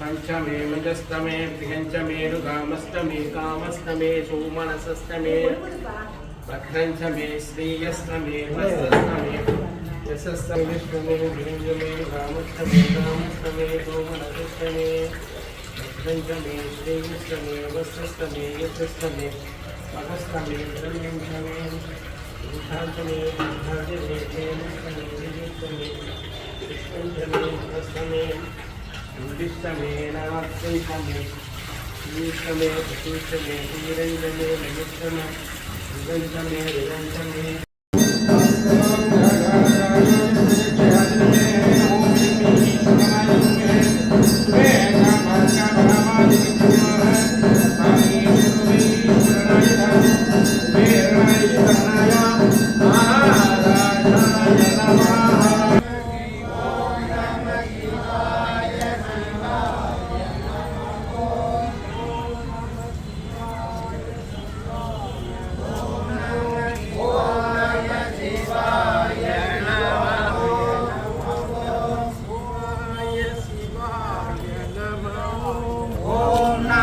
सञ्चमे मजस्तमे बृहञ्चमे रुगामस्तमे कामस्तमे सोमनसस्तमे भद्रञ्चमे श्रेयस्तमे वस्तस्तमे यशस्तमे बृहञ्जमे रुगामस्तमे कामस्तमे सोमनसस्तमे भद्रञ्चमे श्रेयस्तमे वस्तस्तमे यशस्तमे अगस्तमे त्रयञ्चमे बुधान्तमे बुधाजमे जयमस्तमे विजयस्तमे कृष्णञ्चमे हस्तमे துர்திஷ்டமே நாத்தைகமே ஈர்த்தமே பிரதீஷ்டமே ஈரஞ்சமே நிமித்தமே விதஞ்சமே விதஞ்சமே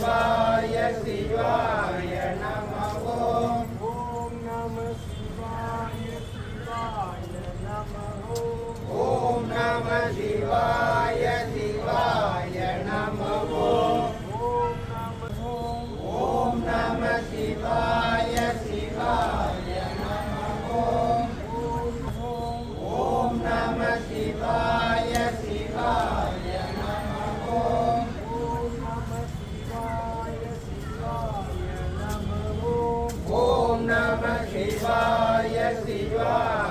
Bye. Om Namah Shivaya Shivaya